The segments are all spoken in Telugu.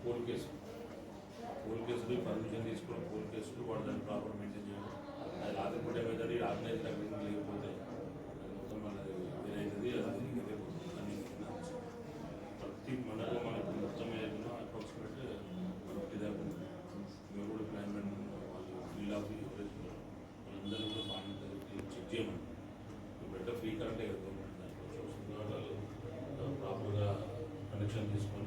పోల్ కేసు పోల్ కేసులు పర్మిషన్ తీసుకుని పోల్ కేసులు వాడు దాన్ని ప్రాపర్ మెయింటైన్ చేయడం అది రాకపోతే ఏమవుతుంది ఆర్గనైజ్ అగ్రిమెంట్ లేకపోతే అది మొత్తం మనది ఇదవుతుంది అది ఇదే పోతుంది అన్ని ప్రతి మనకు మనకు మొత్తం ఏదైనా అప్రాక్సిమేట్ మనకి దాకా మీరు కూడా ప్లాన్ వాళ్ళు ఫీల్ ఆఫ్ ఎవరైతే ఉన్నారో వాళ్ళందరూ కూడా బాగా చెక్ చేయమని బెటర్ ఫ్రీ కరెంటే కదా గవర్నమెంట్ దాంట్లో చూస్తుంది వాళ్ళు ప్రాపర్గా కనెక్షన్ తీసుకొని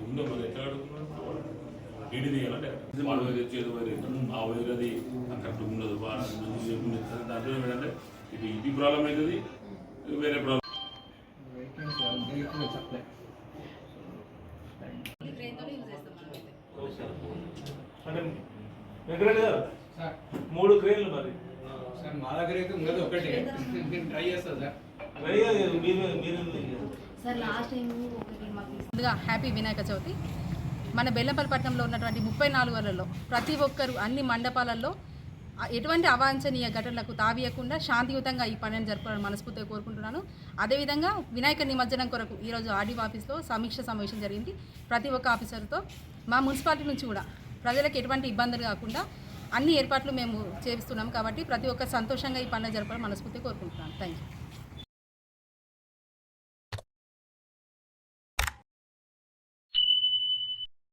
ఉందో మరి ఎట్లా అడుగుతున్నారు డీడీ తీయాలంటే వాళ్ళు వేరే చేదు వేరే ఆ వేరే అది కరెక్ట్ ఉండదు బాగా దాంట్లో ఏంటంటే ఇది ఇది ప్రాబ్లం అవుతుంది వేరే ప్రాబ్లం మూడు క్రేన్లు మరి. సార్ మా దగ్గర అయితే ఉన్నది ఒకటి. ట్రై చేస్తా సార్. సార్ ముందుగా హ్యాపీ వినాయక చవితి. మన బెల్లంపల్లి పట్టణంలో ఉన్నటువంటి ముప్పై నాలుగులలో ప్రతి ఒక్కరు అన్ని మండపాలలో ఎటువంటి అవాంఛనీయ ఘటనలకు తావీయకుండా శాంతియుతంగా ఈ పనిని జరపాలని మనస్ఫూర్తిగా కోరుకుంటున్నాను. అదేవిధంగా వినాయక నిమజ్జనం కొరకు ఈరోజు ఆర్డీ ఆఫీస్లో సమీక్ష సమావేశం జరిగింది. ప్రతి ఒక్క ఆఫీసర్తో మా మున్సిపాలిటీ నుంచి కూడా ప్రజలకు ఎటువంటి ఇబ్బందులు కాకుండా అన్ని ఏర్పాట్లు మేము చేస్తున్నాం కాబట్టి ప్రతి ఒక్కరు సంతోషంగా ఈ పనులు జరపాలని మనస్ఫూర్తిగా కోరుకుంటున్నాను. Thank you